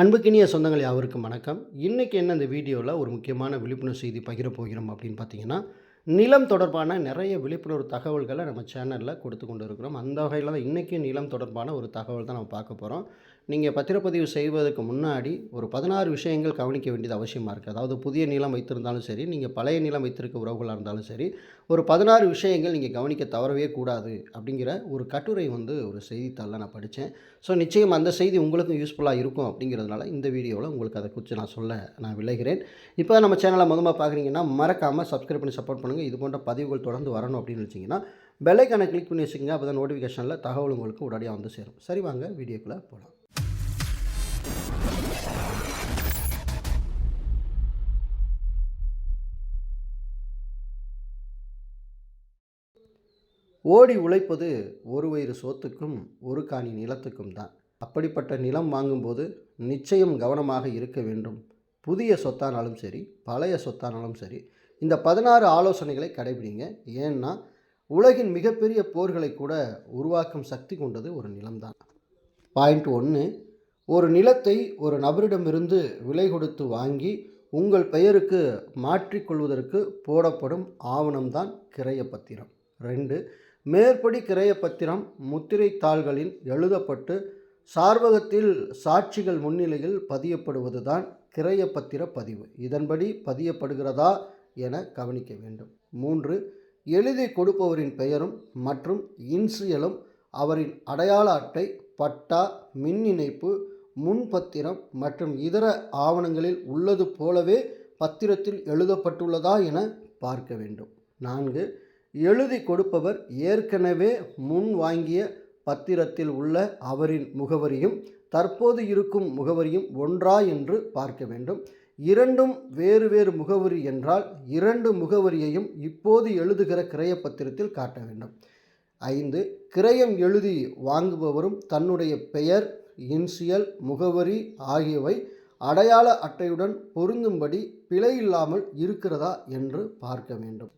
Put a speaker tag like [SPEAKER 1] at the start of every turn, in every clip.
[SPEAKER 1] அன்புக்கினிய சொந்தங்கள் யாவருக்கும் வணக்கம். இன்றைக்கி என்ன இந்த வீடியோவில் ஒரு முக்கியமான விழிப்புணர்வு செய்தி பகிர போகிறோம் அப்படின்னு பார்த்தீங்கன்னா நிலம் தொடர்பான நிறைய விழிப்புணர்வு தகவல்களை நம்ம சேனலில் கொடுத்து கொண்டு இருக்கிறோம் அந்த வகையில் தான் இன்றைக்கி நிலம் தொடர்பான ஒரு தகவல் தான் நம்ம பார்க்க போகிறோம் நீங்கள் பத்திரப்பதிவு செய்வதற்கு முன்னாடி ஒரு பதினாறு விஷயங்கள் கவனிக்க வேண்டியது அவசியமாக இருக்குது அதாவது புதிய நிலம் வைத்திருந்தாலும் சரி நீங்கள் பழைய நிலம் வைத்திருக்க உறவுகளாக இருந்தாலும் சரி ஒரு பதினாறு விஷயங்கள் நீங்கள் கவனிக்க தவறவே கூடாது அப்படிங்கிற ஒரு கட்டுரை வந்து ஒரு செய்தித்தாளில் நான் படித்தேன் ஸோ நிச்சயம் அந்த செய்தி உங்களுக்கும் யூஸ்ஃபுல்லாக இருக்கும் அப்படிங்கிறதுனால இந்த வீடியோவில் உங்களுக்கு அதை குறித்து நான் சொல்ல நான் விளைகிறேன். இப்போ நம்ம சேனலை மொதமாக பார்க்குறீங்கன்னா மறக்காமல் சப்ஸ்கிரைப் பண்ணி சப்போர்ட் பண்ணுங்கள் இது போன்ற பதிவுகள் தொடர்ந்து வரணும் அப்படின்னு வச்சிங்கன்னா பெல்லைக்கான கிளிக் பண்ணி வச்சுக்கோங்க. அப்போ தான் நோட்டிஃபிகேஷனில் தகவல் உங்களுக்கு உடனடியாக வந்து சேரும். சரி வாங்க வீடியோக்குள்ளே போகலாம் ஓடி உழைப்பது ஒரு வயிறு சோத்துக்கும் ஒரு காணி நிலத்துக்கும் தான். அப்படிப்பட்ட நிலம் வாங்கும்போது நிச்சயம் கவனமாக இருக்க வேண்டும். புதிய சொத்தானாலும் சரி பழைய சொத்தானாலும் சரி இந்த பதினாறு ஆலோசனைகளை கடைபிடிங்க. ஏன்னா உலகின் மிகப்பெரிய போர்களை கூட உருவாக்கும் சக்தி கொண்டது ஒரு நிலம்தான். பாயிண்ட் ஒன்று ஒரு நிலத்தை ஒரு நபரிடமிருந்து விலை கொடுத்து வாங்கி உங்கள் பெயருக்கு மாற்றிக்கொள்வதற்கு போடப்படும் ஆவணம்தான் கிரையப்பத்திரம் ரெண்டு மேற்படி கிரையப்பத்திரம் முத்திரை தாள்களில் எழுதப்பட்டு சார்பகத்தில் சாட்சிகள் முன்னிலையில் பதியப்படுவதுதான் கிரையப்பத்திர பதிவு. இதன்படி பதியப்படுகிறதா என கவனிக்க வேண்டும். மூன்று எழுதி கொடுப்பவரின் பெயரும் மற்றும் இன்சியலும் அவரின் அடையாள அட்டை பட்டா மின் இணைப்பு முன்பத்திரம் மற்றும் இதர ஆவணங்களில் உள்ளது போலவே பத்திரத்தில் எழுதப்பட்டுள்ளதா என பார்க்க வேண்டும். நான்கு எழுதி கொடுப்பவர் ஏற்கனவே முன் வாங்கிய பத்திரத்தில் உள்ள அவரின் முகவரியும் தற்போது இருக்கும் முகவரியும் ஒன்றா என்று பார்க்க வேண்டும். இரண்டும் வேறு வேறு முகவரி என்றால் இரண்டு முகவரியையும் இப்போது எழுதுகிற கிரயப்பத்திரத்தில் காட்ட வேண்டும். ஐந்து கிரயம் எழுதி வாங்குபவரும் தன்னுடைய பெயர் இன்சியல் முகவரி ஆகியவை அடையாள அட்டையுடன் பொருந்தும்படி பிழை இல்லாமல் இருக்கிறதா என்று பார்க்க வேண்டும்.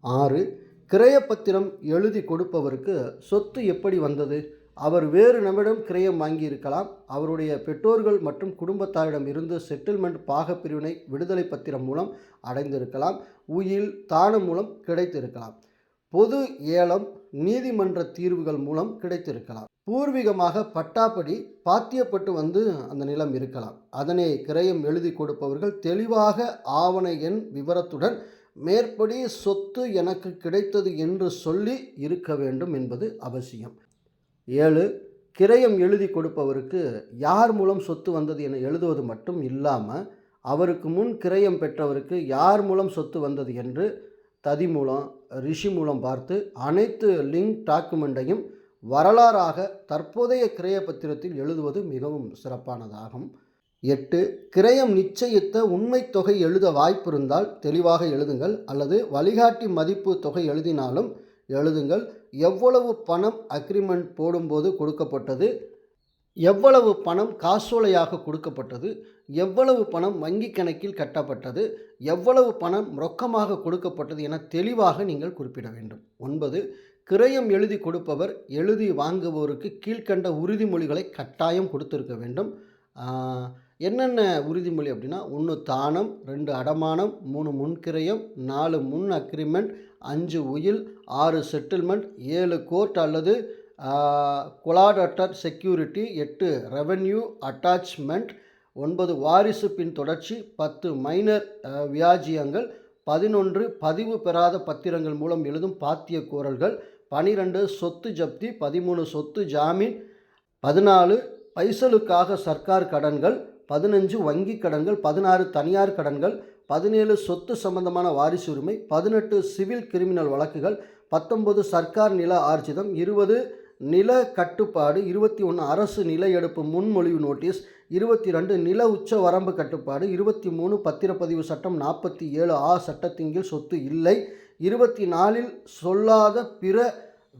[SPEAKER 1] ஆறு கிரயப்பத்திரம் எழுதி கொடுப்பவருக்கு சொத்து எப்படி வந்தது? அவர் வேறு நபரிடம் கிரயம் வாங்கியிருக்கலாம். அவருடைய பெற்றோர்கள் மற்றும் குடும்பத்தாரிடம் இருந்து செட்டில்மெண்ட் பாகப்பிரிவினை விடுதலை பத்திரம் மூலம் அடைந்திருக்கலாம். உயில் தானம் மூலம் கிடைத்திருக்கலாம். பொது ஏலம் நீதிமன்ற தீர்வுகள் மூலம் கிடைத்திருக்கலாம். பூர்வீகமாக பட்டாப்படி பாத்தியப்பட்டு வந்து அந்த நிலம் இருக்கலாம். அதனை கிரயம் எழுதி கொடுப்பவர்கள் தெளிவாக ஆவண எண் விவரத்துடன் மேற்படி சொத்து எனக்கு கிடைத்தது என்று சொல்லி இருக்க வேண்டும் என்பது அவசியம். ஏழு கிரயம் எழுதி கொடுப்பவருக்கு யார் மூலம் சொத்து வந்தது என எழுதுவது மட்டும் இல்லாமல் அவருக்கு முன் கிரயம் பெற்றவருக்கு யார் மூலம் சொத்து வந்தது என்று ததி மூலம் ரிஷி மூலம் பார்த்து அனைத்து லிங்க் டாக்குமெண்ட்டையும் வரலாறாக தற்போதைய கிரய பத்திரத்தில் எழுதுவது மிகவும் சிறப்பானதாகும். எட்டு கிரயம் நிச்சயித்த உண்மை தொகை எழுத வாய்ப்பிருந்தால் தெளிவாக எழுதுங்கள் அல்லது வழிகாட்டி மதிப்பு தொகை எழுதினாலும் எழுதுங்கள். எவ்வளவு பணம் அக்ரிமெண்ட் போடும்போது கொடுக்கப்பட்டது? எவ்வளவு பணம் காசோலையாக கொடுக்கப்பட்டது? எவ்வளவு பணம் வங்கி கணக்கில் கட்டப்பட்டது? எவ்வளவு பணம் ரொக்கமாக கொடுக்கப்பட்டது என தெளிவாக நீங்கள் குறிப்பிட வேண்டும். ஒன்பது கிரயம் எழுதி கொடுப்பவர் எழுதி வாங்குபவருக்கு கீழ்கண்ட உறுதிமொழிகளை கட்டாயம் கொடுத்திருக்க வேண்டும். என்னென்ன உறுதிமொழி அப்படின்னா ஒன்று தானம் ரெண்டு அடமானம் மூணு முன்கிரயம் நாலு முன் அக்ரிமெண்ட் அஞ்சு உயில் ஆறு செட்டில்மெண்ட் ஏழு கோர்ட் அல்லது கொலாடட்டர் செக்யூரிட்டி எட்டு ரெவென்யூ அட்டாச்மெண்ட் ஒன்பது வாரிசு பின் தொடர்ச்சி பத்து மைனர் வியாஜியங்கள் பதினொன்று பதிவு பெறாத பத்திரங்கள் மூலம் எழுதும் பாத்திய கோரல்கள் பனிரெண்டு சொத்து ஜப்தி பதிமூணு சொத்து ஜாமீன் பதினாலு பைசலுக்காக சர்க்கார் கடன்கள் பதினஞ்சு வங்கி கடன்கள் பதினாறு தனியார் கடன்கள் பதினேழு சொத்து சம்பந்தமான வாரிசு உரிமை பதினெட்டு சிவில் கிரிமினல் வழக்குகள் பத்தொன்பது சர்க்கார் நில ஆர்ஜிதம் இருபது நில கட்டுப்பாடு இருபத்தி ஒன்று அரசு நில எடுப்பு முன்மொழிவு நோட்டீஸ் இருபத்தி ரெண்டு நில உச்ச வரம்பு கட்டுப்பாடு இருபத்தி மூணு பத்திரப்பதிவு சட்டம் நாற்பத்தி ஏழு ஆ சட்டத்தின் கீழ் சொத்து இல்லை இருபத்தி நாலில் சொல்லாத பிற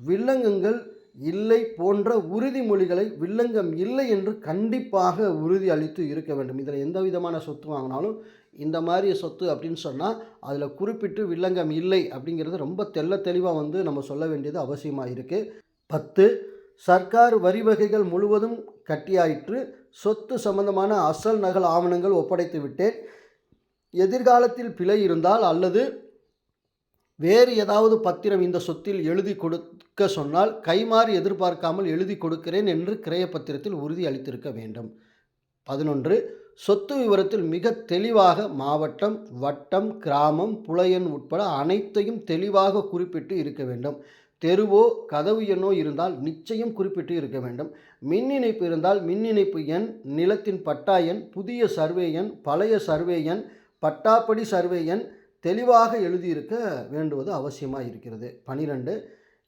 [SPEAKER 1] வில்லங்கங்கள் இல்லை போன்ற உறுதிமொழிகளை வில்லங்கம் இல்லை என்று கண்டிப்பாக உறுதி அளித்து இருக்க வேண்டும். இதில் எந்த விதமான சொத்து வாங்கினாலும் இந்த மாதிரி சொத்து அப்படின்னு சொன்னால் அதில் குறிப்பிட்டு வில்லங்கம் இல்லை அப்படிங்கிறது ரொம்ப தெள்ள தெளிவாக வந்து நம்ம சொல்ல வேண்டியது அவசியமாக இருக்குது பத்து சர்க்கார் வரி வகைகள் முழுவதும் கட்டியாயிற்று. சொத்து சம்பந்தமான அசல் நகல் ஆவணங்கள் ஒப்படைத்து விட்டேன். எதிர்காலத்தில் பிழை இருந்தால் அல்லது வேறு ஏதாவது பத்திரம் இந்த சொத்தில் எழுதி கொடுக்க சொன்னால் கைமாறி எதிர்பார்க்காமல் எழுதி கொடுக்கிறேன் என்று கிரய பத்திரத்தில் உறுதி அளித்திருக்க வேண்டும். பதினொன்று சொத்து விவரத்தில் மிக தெளிவாக மாவட்டம் வட்டம் கிராமம் புலையன் உட்பட அனைத்தையும் தெளிவாக குறிப்பிட்டு இருக்க வேண்டும். தெருவோ கதவு எண்ணோ இருந்தால் நிச்சயம் குறிப்பிட்டு இருக்க வேண்டும். மின் இணைப்பு இருந்தால் மின் இணைப்பு எண் நிலத்தின் பட்டா எண் புதிய சர்வே எண் பழைய சர்வே எண் பட்டாப்படி சர்வே எண் தெளிவாக எழுதியிருக்க வேண்டுவது அவசியமாக இருக்கிறது பனிரெண்டு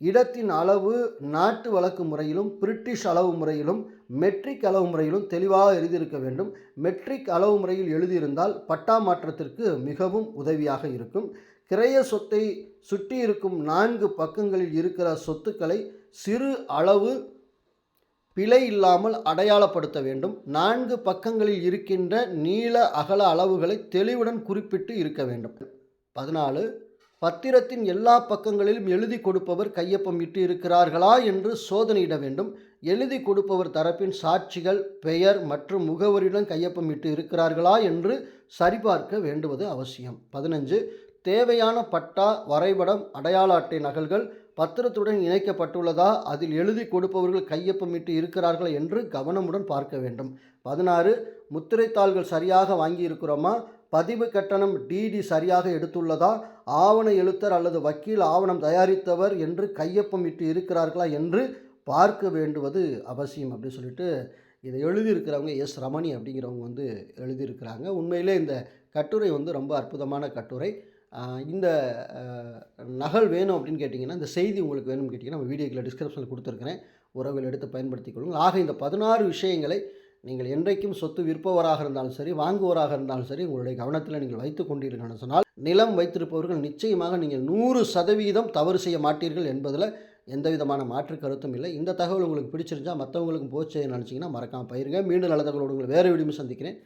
[SPEAKER 1] இடத்தின் அளவு நாட்டு வழக்கு முறையிலும் பிரிட்டிஷ் அளவு முறையிலும் மெட்ரிக் அளவு முறையிலும் தெளிவாக எழுதியிருக்க வேண்டும். மெட்ரிக் அளவு முறையில் எழுதியிருந்தால் பட்டா மாற்றத்திற்கு மிகவும் உதவியாக இருக்கும். கிரைய சொத்தை சுற்றி இருக்கும் நான்கு பக்கங்களில் இருக்கிற சொத்துக்களை சிறு அளவு பிழை இல்லாமல் அடையாளப்படுத்த வேண்டும். நான்கு பக்கங்களில் இருக்கின்ற நீள அகல அளவுகளை தெளிவுடன் குறிப்பிட்டு இருக்க வேண்டும். பதினாலு பத்திரத்தின் எல்லா பக்கங்களிலும் எழுதி கொடுப்பவர் கையொப்பம் இட்டு இருக்கிறார்களா என்று சோதனையிட வேண்டும். எழுதி கொடுப்பவர் தரப்பின் சாட்சிகள் பெயர் மற்றும் முகவரியுடன் கையொப்பம் இட்டு இருக்கிறார்களா என்று சரிபார்க்க வேண்டுவது அவசியம். பதினஞ்சு தேவையான பட்டா வரைபடம் அடையாள அட்டை நகல்கள் பத்திரத்துடன் இணைக்கப்பட்டுள்ளதா? அதில் எழுதி கொடுப்பவர்கள் கையொப்பமிட்டு இருக்கிறார்கள் என்று கவனமுடன் பார்க்க வேண்டும். பதினாறு முத்திரைத்தாள்கள் சரியாக வாங்கி இருக்கிறோமா பதிவு கட்டணம் டிடி சரியாக எடுத்துள்ளதா? ஆவண எழுத்தர் அல்லது வக்கீல் ஆவணம் தயாரித்தவர் என்று கையொப்பமிட்டு இருக்கிறார்களா என்று பார்க்க வேண்டுவது அவசியம் அப்படின்னு சொல்லிட்டு இதை எழுதியிருக்கிறவங்க எஸ் ரமணி அப்படிங்கிறவங்க வந்து எழுதியிருக்கிறாங்க. உண்மையிலே இந்த கட்டுரை வந்து ரொம்ப அற்புதமான கட்டுரை. இந்த நகல் வேணும் அப்படின்னு கேட்டிங்கன்னா இந்த செய்தி உங்களுக்கு வேணும்னு கேட்டிங்கன்னா நம்ம வீடியோக்கில் டிஸ்கிரிப்ஷனில் கொடுத்துருக்கிறேன். உறவில் எடுத்து பயன்படுத்திக் கொள்ளுங்கள். ஆக இந்த பதினாறு விஷயங்களை நீங்கள் என்றைக்கும் சொத்து விற்பவராக இருந்தாலும் சரி வாங்குவராக இருந்தாலும் சரி உங்களுடைய கவனத்தில் நீங்கள் வைத்து கொண்டீர்கள்னு சொன்னால் நிலம் வைத்திருப்பவர்கள் நிச்சயமாக நீங்கள் நூறு சதவீதம் தவறு செய்ய மாட்டீர்கள் என்பதில் எந்த விதமான மாற்று கருத்தும் இல்லை. இந்த தகவல் உங்களுக்கு பிடிச்சிருந்தா மற்றவங்களுக்கும் போச்சு நினச்சிங்கன்னா மறக்காமல் பயிருங்க மீண்டும் நல்ல தகவலோடு உங்களை வேறு வீடியோ சந்திக்கிறேன்.